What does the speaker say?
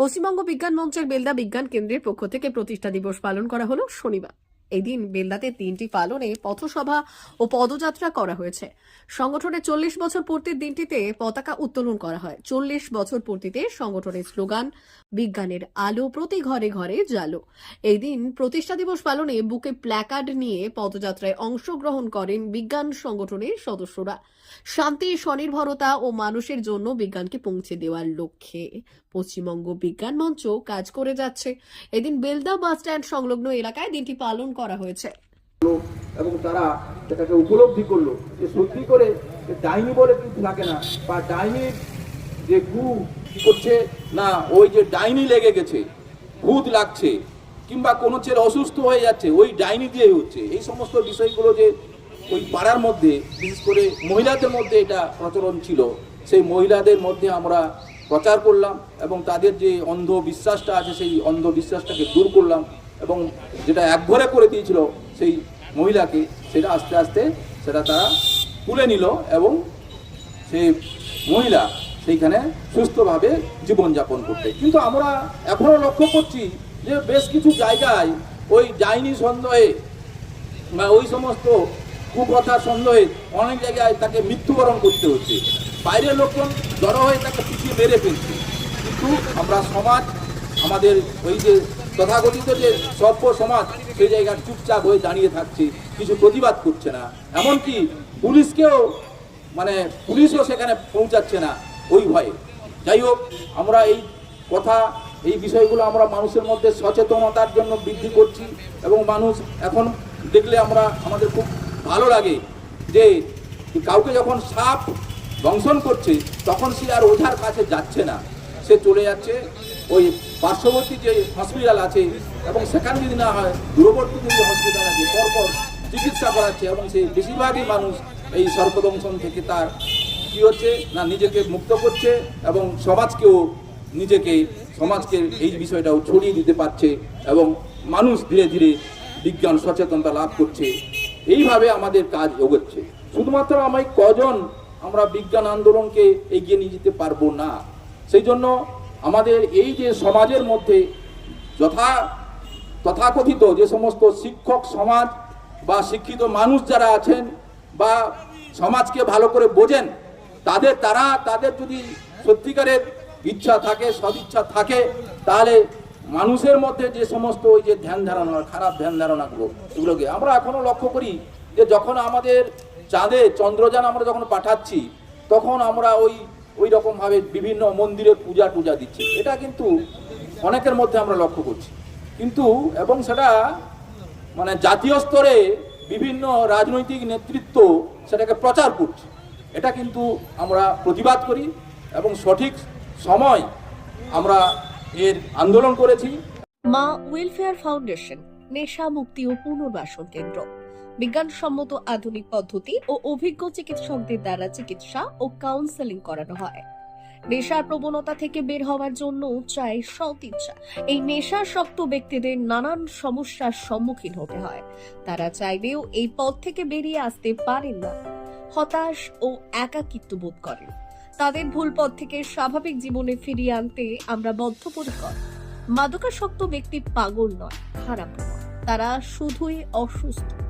পশ্চিমবঙ্গ বিজ্ঞান মঞ্চের বেলদা বিজ্ঞান কেন্দ্রের পক্ষ থেকে প্রতিষ্ঠা দিবস পালন করা হলো শনিবার। এই দিন বেলদাতে তিনটি পালনে পথসভা ও পদযাত্রা করা হয়েছে। সংগঠনের চল্লিশ বছর পূর্তির দিনটিতে পতাকা উত্তোলন করা হয়। চল্লিশ বছর পূর্তিতে সংগঠনের স্লোগান, বিজ্ঞানের আলো প্রতি ঘরে ঘরে জালো। এই দিন প্রতিষ্ঠা দিবস পালনে বুকে প্ল্যাকার্ড নিয়ে পদযাত্রায় অংশগ্রহণ করেন বিজ্ঞান সংগঠনের সদস্যরা। শান্তি, স্বনির্ভরতা ও মানুষের জন্য বিজ্ঞানকে পৌঁছে দেওয়ার লক্ষ্যে পশ্চিমবঙ্গ বিজ্ঞান মঞ্চ কাজ করে যাচ্ছে। এদিন বেলদা বাস স্ট্যান্ড সংলগ্ন এলাকায় দিনটি পালন করা হয়েছে। এবং তারা সেটাকে উপলব্ধি করল। যে সত্যি করে ডাইনি বলে কিন্তু থাকে না, বা ডাইনির যে গু কি করছে, না, ওই যে ডাইনি লেগে গেছে, ভূত লাগছে, কিংবা কোনো ছেলে অসুস্থ হয়ে যাচ্ছে, ওই ডাইনি দিয়ে হচ্ছে। এই সমস্ত বিষয়গুলো যে ওই পাড়ার মধ্যে, বিশেষ করে মহিলাদের মধ্যে এটা প্রচলন ছিল। সেই মহিলাদের মধ্যে আমরা প্রচার করলাম এবং তাদের যে অন্ধবিশ্বাসটা আছে, সেই অন্ধবিশ্বাসটাকে দূর করলাম। এবং যেটা একঘরে করে দিয়েছিল সেই মহিলাকে, সেটা আস্তে আস্তে সেটা তারা তুলে নিল এবং সেই মহিলা সেইখানে সুস্থভাবে জীবনযাপন করতে। কিন্তু আমরা এখনও লক্ষ্য করছি যে বেশ কিছু জায়গায় ওই ডাইনি সন্দেহে বা ওই সমস্ত কুপ্রথার সন্দেহে অনেক জায়গায় তাকে মৃত্যুবরণ করতে হচ্ছে। বাইরের লোকজন জড়ো হয়ে তাকে পিছিয়ে মেরে ফেলছে। কিন্তু আমরা সমাজ, আমাদের ওই যে তথাকথিত যে সভ্য সমাজ, সেই জায়গায় চুপচাপ হয়ে দাঁড়িয়ে থাকছে, কিছু প্রতিবাদ করছে না। এমনকি পুলিশকেও মানে পুলিশও সেখানে পৌঁছাচ্ছে না ওই ভয়ে। যাই হোক, আমরা এই কথা, এই বিষয়গুলো আমরা মানুষের মধ্যে সচেতনতার জন্য বৃদ্ধি করছি এবং মানুষ এখন দেখলে আমরা, আমাদের খুব ভালো লাগে যে কাউকে যখন সাপ দংশন করছে, তখন সে আর ওঝার কাছে যাচ্ছে না। সে চলে যাচ্ছে ওই পার্শ্ববর্তী যে হসপিটাল আছে এবং সেখানে যদি না হয় দূরবর্তী যে হসপিটাল আছে, পরপর চিকিৎসা করাচ্ছে এবং সেই বেশিরভাগই মানুষ এই সর্পদংশন থেকে তার কি হচ্ছে না নিজেকে মুক্ত করছে এবং সমাজকেও নিজেকে, সমাজকে এই বিষয়টাও ছড়িয়ে দিতে পারছে এবং মানুষ ধীরে ধীরে বিজ্ঞান সচেতনতা লাভ করছে। এইভাবে আমাদের কাজ এগোচ্ছে। শুধুমাত্র আমি কজন আমরা বিজ্ঞান আন্দোলনকে এগিয়ে নিয়ে যেতে পারব না। সেই জন্য আমাদের এই যে সমাজের মধ্যে যথা তথাকথিত যে সমস্ত শিক্ষক সমাজ বা শিক্ষিত মানুষ যারা আছেন বা সমাজকে ভালো করে বোঝেন, তাদের তারা, তাদের যদি সত্যিকারের ইচ্ছা থাকে, সদিচ্ছা থাকে, তাহলে মানুষের মধ্যে যে সমস্ত ওই যে ধ্যান ধারণা, খারাপ ধ্যান ধারণাগুলো, এগুলোকে আমরা এখনও লক্ষ্য করি যে যখন আমাদের চাঁদে চন্দ্রযান আমরা যখন পাঠাচ্ছি, তখন আমরা ওই ওই রকমভাবে বিভিন্ন মন্দিরে পূজা টুজা দিচ্ছে। এটা কিন্তু অনেকের মধ্যে আমরা লক্ষ্য করছি। কিন্তু, এবং সেটা মানে জাতীয় স্তরে বিভিন্ন রাজনৈতিক নেতৃত্ব সেটাকে প্রচার করছে। এটা কিন্তু আমরা প্রতিবাদ করি এবং সঠিক সময় আমরা এর আন্দোলন করেছি। মা ওয়েলফেয়ার ফাউন্ডেশন, নেশা মুক্তি ও পুনর্বাসন কেন্দ্র। বিজ্ঞানসম্মত আধুনিক পদ্ধতি ও অভিজ্ঞ চিকিৎসকদের দ্বারা চিকিৎসা ও কাউন্সেলিং করানো হয়। নেশার প্রবণতা থেকে বের হওয়ার জন্য চাই সৎ ইচ্ছা এই নেশাসক্ত ব্যক্তিদের নানান সমস্যার সম্মুখীন হতে হয়। তারা চাইলেও এই পথ থেকে বেরিয়ে আসতে পারেন না। হতাশ ও একাকিত্ব বোধ করেন। তাদের ভুল পথ থেকে স্বাভাবিক জীবনে ফিরিয়ে আনতে আমরা বদ্ধপরিকর। মাদকাসক্ত ব্যক্তি পাগল নয়, খারাপ নয়। তারা শুধুই অসুস্থ।